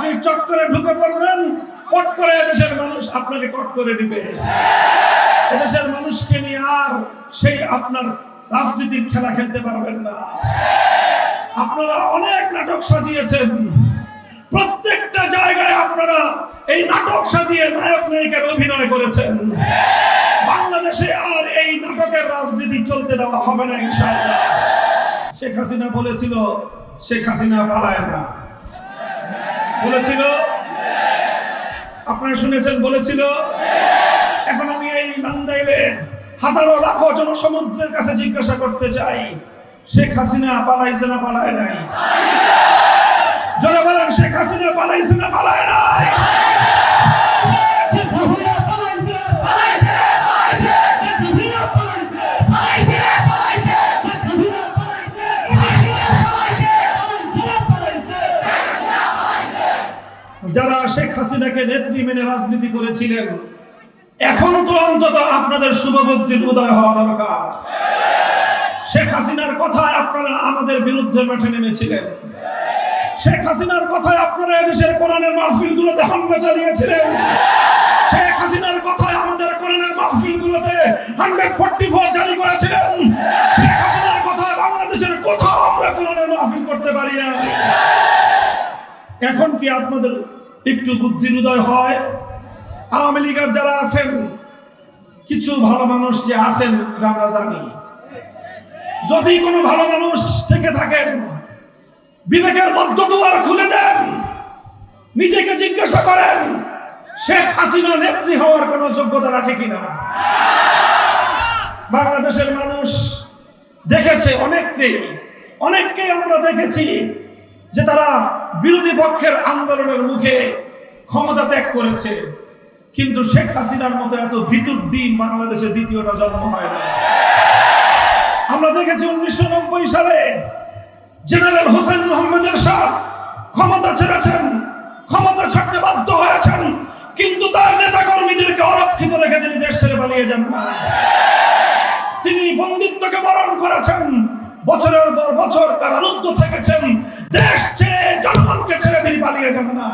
আপনি চট করে ঢুকে পড়বেন, পট করে এদেশের মানুষ আপনাকে কট করে দিবে। এদেশের মানুষকে নিয়ে আর সেই আপনার রাজনীতির খেলা খেলতে পারবেন না। আপনারা অনেক নাটক সাজিয়েছেন। প্রত্যেকটা জায়গায় আপনারা এই নাটক সাজিয়ে নায়ক নায়িকার অভিনয় করেছেন। বাংলাদেশে আর এই নাটকের রাজনীতি চলতে দেওয়া হবে না ইনশাআল্লাহ। শেখ হাসিনা বলেছিল, শেখ হাসিনা পালায় না। বলেছিল? আপনারা শুনেছেন, বলেছিল? এখন আমি এই নান্দাইলে হাজারো লাখো জনসমুদ্রের কাছে জিজ্ঞাসা করতে চাই, শেখ হাসিনা পালাইছে না পালায় নাই? জনে বলেন শেখ হাসিনা পালাইছে না পালায় নাই? যারা শেখ হাসিনাকে নেত্রী মেনে রাজনীতি করেছিলেন। এখন তো অন্তত আপনাদের শুভবুদ্ধির উদয় হওয়া দরকার। শেখ হাসিনার কথায় আপনারা আমাদের বিরুদ্ধে মাঠে নেমেছিলেন। শেখ হাসিনার কথায় আপনারা এদেশের কোরআনের মাহফিলগুলোতে হামলা চালিয়েছিলেন। শেখ হাসিনার কথায় আমাদের কোরআনের মাহফিলগুলোতে হান্ড্রেড ফোর্টি ফোর জারি করেছিলেন। শেখ হাসিনার কথায় বাংলাদেশের কোথাও আমরা কোরআনের মাহফিল করতে পারি না। এখন কি আপনাদের একটু বুদ্ধির উদয় হয়। আওয়ামী লীগের যারা আছেন, কিছু ভালো মানুষ যে আছেন, এটা আমরা জানি। যদি কোনো ভালো মানুষ থেকে থাকেন, বিবেকের মধ্য দুয়ার খুলে দেন, নিজেকে জিজ্ঞাসা করেন, শেখ হাসিনা নেত্রী হওয়ার কোনো যোগ্যতা রাখে কিনা? বাংলাদেশের মানুষ দেখেছে অনেককেই অনেককেই আমরা দেখেছি। যে তারা বিরোধী পক্ষের আন্দোলনের মুখে ক্ষমতা ত্যাগ করেছে। কিন্তু শেখ হাসিনার মতো এত ভিতুর দিন বাংলাদেশে দ্বিতীয়টা জন্ম হয় না। আমরা দেখেছি উনিশশো নব্বই সালে জেনারেল হোসেন মোহাম্মদের সাহ ক্ষমতা ছেড়েছেন, ক্ষমতা ছাড়তে বাধ্য হয়েছেন, কিন্তু তার নেতা কর্মীদেরকে অরক্ষিত রেখে তিনি দেশ ছেড়ে পালিয়ে যান তিনি বন্দিত্বকে বরণ করেছেন বছরের পর বছর কারারুদ্ধ থেকেছেন। দেশ ছেড়ে জনগণকে ছেড়ে তিনি পালিয়ে যান না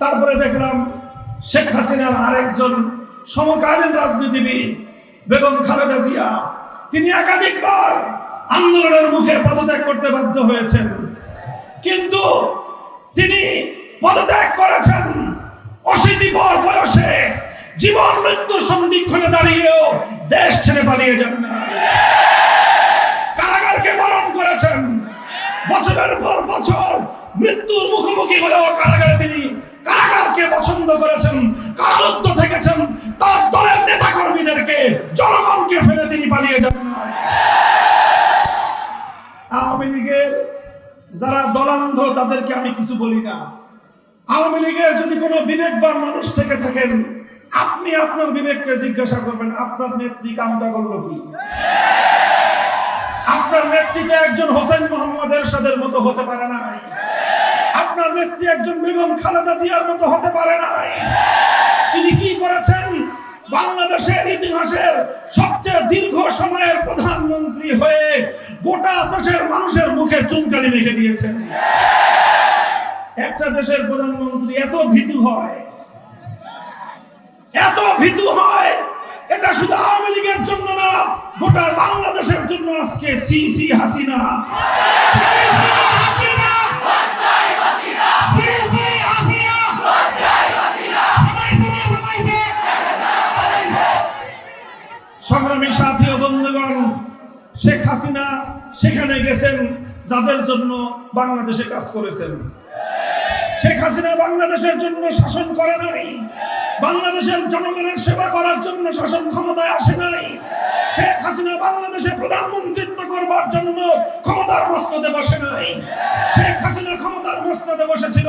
তারপরে দেখলাম শেখ হাসিনার আরেকজন সমকালীন রাজনীতিবিদ, বেগম খালেদা জিয়া, তিনি একাধিকবার আন্দোলনের মুখে পদত্যাগ করতে বাধ্য হয়েছেন। কিন্তু তিনি পদত্যাগ করেছেন অশীতিপর বয়সে, জীবন মৃত্যু সন্ধিক্ষণে দাঁড়িয়েও দেশ ছেড়ে পালিয়ে যান না কারাগারকে বরণ করেছেন। বছরের পর বছর মৃত্যুর মুখোমুখি হয়েও কারাগারে তিনি কারাগারকে পছন্দ করেছেন, কারারুদ্ধ থেকেছেন। তার দলের নেতা কর্মীদেরকে জনগণকে ফেলে তিনি পালিয়ে যান। আওয়ামী লীগের যারা দলান্ধ, তাদেরকে আমি কিছু বলি না। আওয়ামী লীগের যদি কোনো বিবেকবান মানুষ থেকে থাকেন, আপনি আপনার বিবেককে জিজ্ঞাসা করবেন, আপনার নেত্রী কামটা করল কি? আপনার নেত্রীকে একজন হোসেন মোহাম্মদ এরশাদের মতো হতে পারে না আপনার নেত্রী একজন বেগম খালেদা জিয়ার মতো হতে পারে নাই। তিনি কি করেছেন? বাংলাদেশের ইতিহাসের সবচেয়ে দীর্ঘ সময়ের প্রধানমন্ত্রী হয়ে গোটা দেশের মানুষের মুখে চুনকালি মেখে দিয়েছেন। একটা দেশের প্রধানমন্ত্রী এত ভীতু হয়, এত ভীতু হয়, এটা শুধু আওয়ামী লীগের জন্য না গোটা বাংলাদেশের জন্য আজকে সি সি হাসিনা। সংগ্রামী সাথী ও বন্ধুগণ, শেখ হাসিনা সেখানে গেছেন, যাদের জন্য বাংলাদেশে কাজ করেছেন। শেখ হাসিনা বাংলাদেশের জন্য শাসন করে নাই। বাংলাদেশের জনগণের সেবা করার জন্য শাসন ক্ষমতায় আসে হাসিনা বাংলাদেশে প্রধানমন্ত্রিত্ব করবার জন্য ক্ষমতার মসনদে বসে নাই। শেখ হাসিনা ক্ষমতার মসনদে বসেছিল।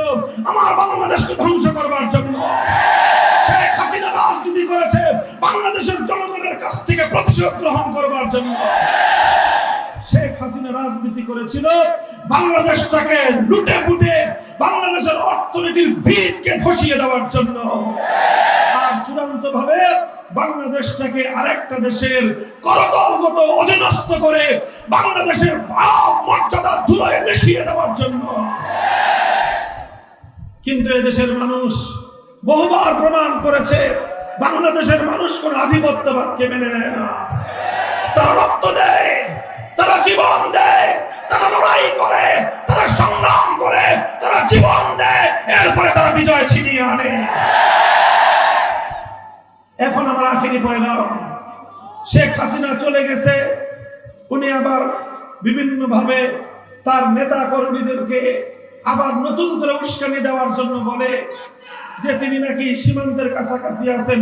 আমার বাংলাদেশকে ধ্বংস করবার জন্য। শেখ হাসিনা রাজনীতি করেছে বাংলাদেশের জনগণের কাছ থেকে প্রতিশোধ গ্রহণ করবার জন্য। শেখ হাসিনা রাজনীতি করেছিল। বাংলাদেশটাকে লুটে পুটে বাংলাদেশের অর্থনীতির ভিতকে ধসিয়ে দেওয়ার জন্য। ভাবে বাংলাদেশটাকে আরেকটা দেশের করতলগত অধীনস্থ করে বাংলাদেশের ভাব মর্যাদা ধুলোয় মিশিয়ে দেওয়ার জন্য। কিন্তু এদেশের মানুষ বহুবার প্রমাণ করেছে, বাংলাদেশের মানুষ কোন আধিপত্যবাদকে মেনে নেয় না। তারা রক্ত দেয়, তারা জীবন দেয়, তারা লড়াই করে, তারা সংগ্রাম করে, তারা জীবন দেয়, এরপরে তারা বিজয় ছিনিয়ে আনে। এখন আমরা আখেরি পয়লাম শেখ হাসিনা চলে গেছে। উনি আবার বিভিন্নভাবে তার নেতা কর্মীদেরকে আবার নতুন করে উস্কানি দেওয়ার জন্য বলে যে তিনি নাকি সীমান্তের কাছাকাছি আছেন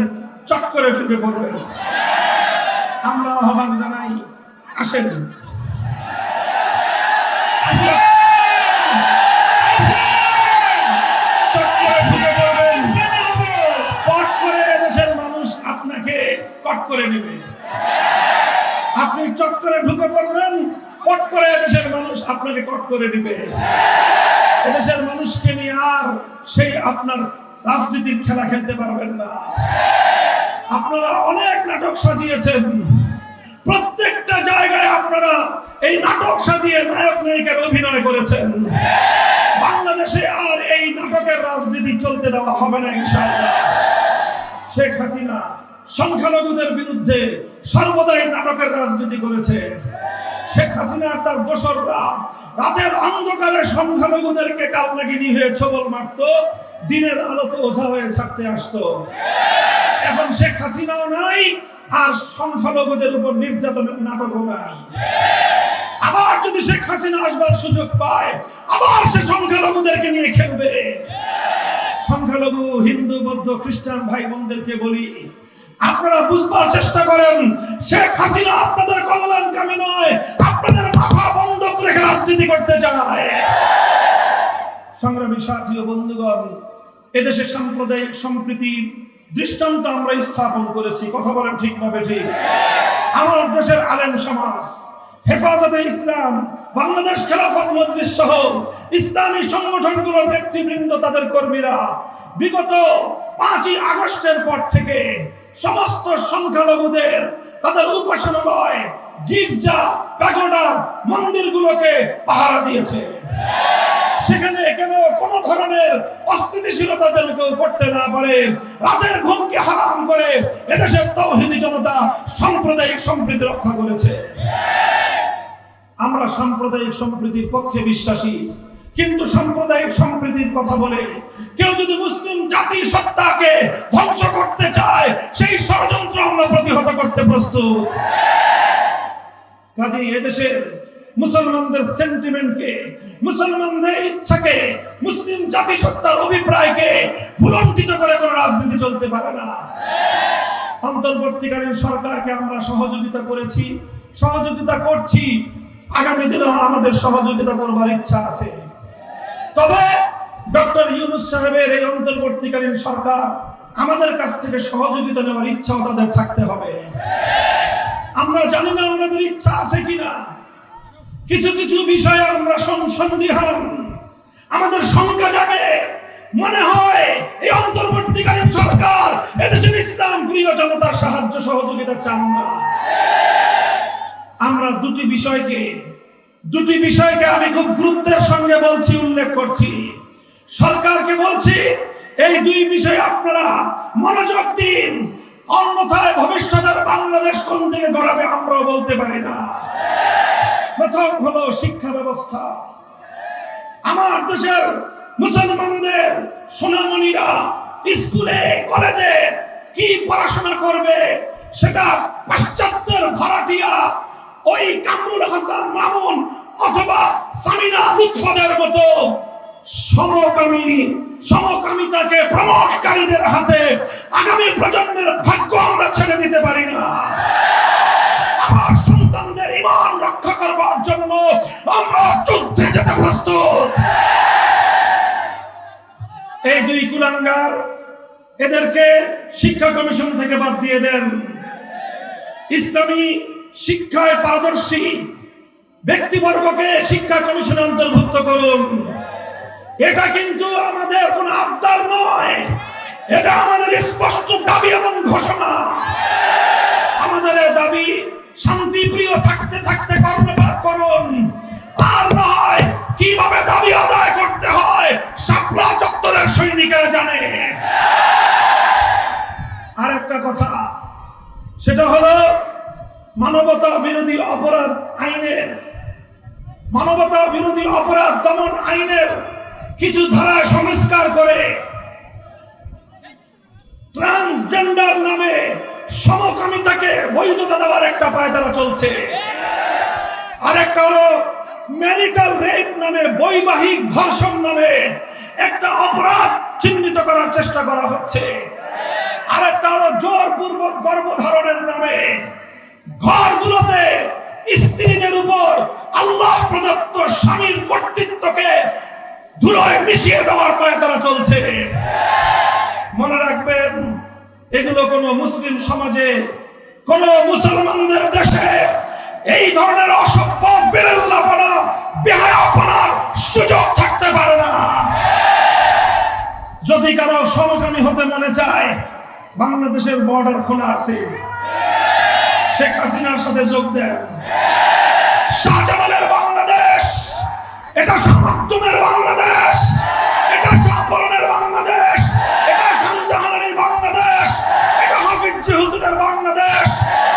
চট করে ঢুকে পড়বেন। আমরা আহ্বান জানাই, আসেন। করে নেবে। আপনি চট করে ঢুকে পড়বেন, পট করে এদেশের মানুষ আপনাকে কট করে নেবে। এদেশের মানুষকে নিয়ে আর সেই আপনার রাজনীতির খেলা খেলতে পারবেন না। আপনারা অনেক নাটক সাজিয়েছেন। প্রত্যেকটা জায়গায় আপনারা এই নাটক সাজিয়ে নায়ক নায়িকার অভিনয় করেছেন। বাংলাদেশে আর এই নাটকের রাজনীতি চলতে দেওয়া হবে না, ইনশাআল্লাহ। শেখ হাসিনা সংখ্যালঘুদের বিরুদ্ধে সর্বদাই নাটকের রাজনীতি করেছে। শেখ হাসিনা আর তার দোসররা রাতের অন্ধকারে সংখ্যালঘুদেরকে কালনাগিনী হয়ে ছবল মারত, দিনের আলোতে ওঝা হয়ে থাকতে আসতো। এখন শেখ হাসিনাও নাই, আর সংখ্যালঘুদের উপর নির্যাতনের নাটকও নাই। আবার যদি শেখ হাসিনা আসবার সুযোগ পায়, আবার সে সংখ্যালঘুদেরকে নিয়ে খেলবে। সংখ্যালঘু, হিন্দু, বৌদ্ধ, খ্রিস্টান ভাই বোনদেরকে বলি আপনারা বুঝবার চেষ্টা করেন, শেখ হাসিনা আপনাদের কল্যাণকামী নয়, আপনাদের মাথা বন্ধক রেখে রাজনীতি করতে চায়। সংগ্রামী সাথী ও বন্ধুগণ এদেশে সাম্প্রদায়িক সম্প্রীতির দৃষ্টান্ত আমরা স্থাপন করেছি। কথা বলেন ঠিক না বেঠিক আমার দেশের আলেম সমাজ, হেফাজতে ইসলাম, বাংলাদেশ খেলাফত মজলিস সহ ইসলামী সংগঠনগুলোর নেতৃবৃন্দ তাদের কর্মীরা বিগত পাঁচই আগস্টের পর থেকে সমস্ত সংখ্যালঘুদের তাদের উপাসনালয় গির্জা, প্যাগোডা, মন্দিরগুলোকে পাহারা দিয়েছে। সেখানে কেন কোন ধরনের অস্থিতিশীলতা যেন কেউ করতে না পারে? রাতের ঘুমকে হারাম করে এদেশের তৌহিদি জনতা সাম্প্রদায়িক সম্প্রীতি রক্ষা করেছে। আমরা সাম্প্রদায়িক সম্প্রীতির পক্ষে বিশ্বাসী। কিন্তু সাম্প্রদায়িক সম্প্রীতির কথা বলে, কেউ যদি মুসলিম জাতি সত্তাকে ধ্বংস করতে চায়, সেই ষড়যন্ত্র আমরা প্রতিহত করতে প্রস্তুত। কাজেই এদেশের মুসলমানদের সেন্টিমেন্টকে, মুসলমানদের ইচ্ছাকে, মুসলিম জাতিসত্তার অভিপ্রায়কে ভুলণ্ঠিত করে কোনো রাজনীতি চলতে পারে না। অন্তর্বর্তীকালীন সরকারকে আমরা সহযোগিতা করেছি, সহযোগিতা করছি। আগামী দিনেও আমাদের সহযোগিতা করবার ইচ্ছা আছে। তবে ডক্টর ইউনুস সাহেবের এই অন্তর্বর্তীকালীন সরকার আমাদের কাছ থেকে সহযোগিতা নেওয়ার ইচ্ছাও তাদের থাকতে হবে। আমরা জানি না ওনাদের ইচ্ছা আছে কিনা। কিছু কিছু বিষয়ে আমরা সন- সন্দিহান। আমাদের শঙ্কা জাগে। মনে হয় এই অন্তর্বর্তীকালীন সরকার এদেশের ইসলাম প্রিয় জনতার সাহায্য সহযোগিতা চান না। আমরা দুটি বিষয়কে দুটি বিষয়কে আমি খুব গুরুত্বের সঙ্গে বলছি, উল্লেখ করছি। সরকারকে বলছি, এই দুই বিষয়ে আপনারা মনোযোগ দিন। অন্যথায় ভবিষ্যতের বাংলাদেশ কোন দিকে গড়াবে আমরাও বলতে পারি না। প্রথম হলো শিক্ষা ব্যবস্থা। আমার দেশের মুসলমানদের, সোনামণিরা স্কুলে, কলেজে কি পড়াশোনা করবে সেটা পাশ্চাত্যের ভাড়াটিয়া ওই কামরুল হাসান মামুন সমকামী, সমকামিতাকে প্রমোটকারীদের হাতে আগামী প্রজন্মের ভাগ্য আমরা ছেড়ে দিতে পারি না। আমার সন্তানদের ইমান রক্ষা করবার জন্য আমরা যুদ্ধে যেতে প্রস্তুত। এই দুই কুলাঙ্গার এদেরকে শিক্ষা কমিশন থেকে বাদ দিয়ে দেন। ইসলামী শিক্ষায় পারদর্শী ব্যক্তিবর্গকে শিক্ষা কমিশনে অন্তর্ভুক্ত করুন। এটা কিন্তু আমাদের কোনো আবদার নয়। এটা আমাদের স্পষ্ট দাবি এবং ঘোষণা। আমাদের দাবি শান্তিপ্রিয় থাকতে থাকতে কর্ণপাত করুন। আর নয়, কীভাবে দাবি আদায় করতে হয় শাপলা চত্বরের জানে। আর একটা কথা, সেটা হলো মানবতা বিরোধী অপরাধ আইনের। মানবতা বিরোধী অপরাধ দমন আইনের কিছু ধারা সংস্কার করে ট্রান্সজেন্ডার নামে সমকামিতাকে বৈধতা দেওয়ার একটা পায়তারা চলছে। আর একটা হলো ম্যারিটাল রেপ নামে বৈবাহিক ধর্ষণ নামে একটা অপরাধ চিহ্নিত করার চেষ্টা করা হচ্ছে। আর একটা হলো জোরপূর্বক গর্ভধারণের নামে ঘরগুলোতে স্ত্রীদের উপর আল্লাহ প্রদত্ত স্বামীর কর্তৃত্বকে ধুলোয় মিশিয়ে দেওয়ার পায়ে তারা চলছে। মনে রাখবেন, এগুলো কোনো মুসলিম সমাজে, কোন মুসলমানদের দেশে এই ধরনের অসভ্য সুযোগ থাকতে পারে না। যদি কারও সমকামী হতে মনে চায়, বাংলাদেশের বর্ডার খোলা আছে। শেখ হাসিনার সাথে যোগ দেন। শাহজালালের বাংলাদেশ, এটা শাহাতুমের বাংলাদেশ এটা শাহপরনের বাংলাদেশ। এটা খানজাহানের বাংলাদেশ। এটা হাফিজ হুজুরের বাংলাদেশ।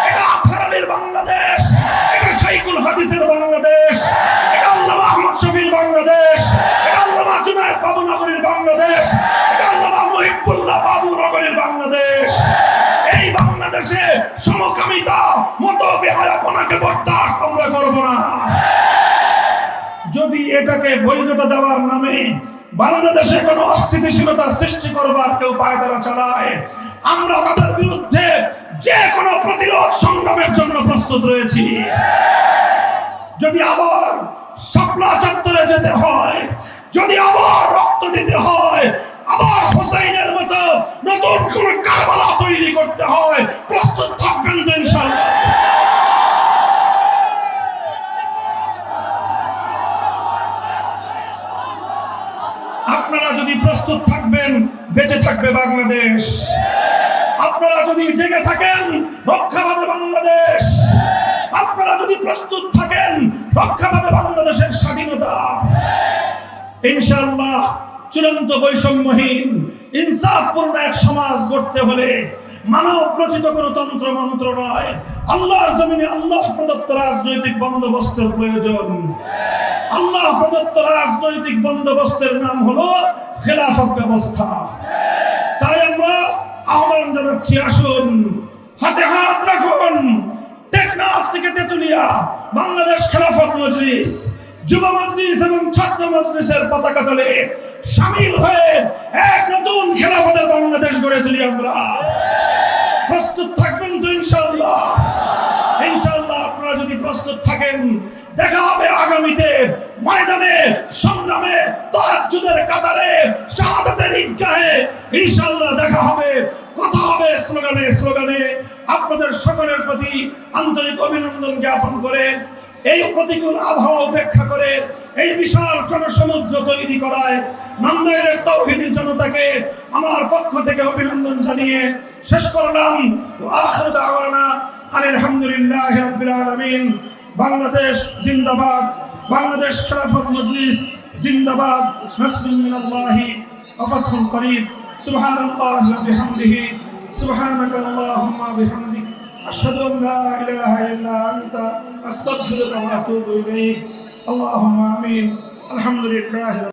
এটা আলীর বাংলাদেশ। এটা শাইকুল হাদিসের বাংলাদেশ। এটা আল্লামা আহমদ শফির বাংলাদেশ। এটা আল্লামা জুনায়েদ বাবু নগরীর বাংলাদেশ। এটা আল্লামা মুহিবুল্লাহ বাবু নগরীর বাংলাদেশ। এই বাংলাদেশে সমকামিতা মত বেহায়াপনাকে বরদাস্ত আমরা করব না যদি এটাকে বৈধতা দেওয়ার নামে বাংলাদেশে কোনো অস্থিতিশীলতা সৃষ্টি করবার কেউ পায়তারা চালায়। আমরা তাদের বিরুদ্ধে যে কোনো প্রতিরোধ সংগ্রামের জন্য প্রস্তুত রয়েছি। যদি আবার শাপলা চত্বরে যেতে হয়, যদি আবার রক্ত দিতে হয়, আবার হোসাইনের মতো নতুন কোন কারবালা তৈরি করতে হয়, প্রস্তুত থাকবেন তো ইনশাল্লাহ আপনারা যদি প্রস্তুত থাকবেন, বেঁচে থাকবে বাংলাদেশ। আপনারা যদি জেগে থাকেন, রক্ষা পাবে বাংলাদেশ। আপনারা যদি প্রস্তুত থাকেন, রক্ষা পাবে বাংলাদেশের স্বাধীনতা। ইনশাআল্লাহ, চূড়ান্ত বৈষম্যহীন, ইনসাফপূর্ণ এক সমাজ গড়তে হলে মানব রচিত কোনো তন্ত্র মন্ত্র নয়। আল্লাহর জমিনে আল্লাহ প্রদত্ত রাজনৈতিক বন্দোবস্তের প্রয়োজন। আল্লাহ প্রদত্ত রাজনৈতিক বন্দোবস্তের নাম হলো খেলাফত ব্যবস্থা। তাই আমরা আহ্বান জানাচ্ছি, আসুন, হাতে হাত রাখুন। থেকে তেতুলিয়া, বাংলাদেশ মজলিস, যুব এবং ছাত্র পতাকা তলে সামিল হয়ে এক নতুন বাংলাদেশ গড়ে তুলি আমরা। প্রস্তুত থাকবেন তো ইনশাআল্লাহ। ইনশাআল্লাহ আপনারা যদি প্রস্তুত থাকেন, দেখা ময়দানে, সংগ্রামে, তাহাজ্জুদের কাতারে, শাহাদাতের ঈদগাহে ইনশাআল্লাহ দেখা হবে, কথা হবে স্লোগানে স্লোগানে। আপনাদের সকলের প্রতি আন্তরিক অভিনন্দন জ্ঞাপন করে, এই প্রতিকূল আবহাওয়া উপেক্ষা করে, এই বিশাল জনসমুদ্র তৈরি করায় নান্দাইলের তৌহিদি জনতাকে আমার পক্ষ থেকে অভিনন্দন জানিয়ে শেষ করলাম। আখির দাওয়ানা আলহামদুলিল্লাহ রাব্বিল আলামিন। বাংলাদেশ জিন্দাবাদ। বাংলাদেশ খেলাফত মজলিস জিন্দাবাদ নাসরুম মিনাল্লাহি ওয়া ফাতহুন করিব সুবহানাল্লাহি ওয়া বিহামদিহি সুবহানাক আল্লাহুম্মা বিহামদিক আশহাদু আন লা ইলাহা ইল্লা আনতা আস্তাগফিরুকা ওয়া আতুবু ইলাইক اللهم امين الحمد لله رب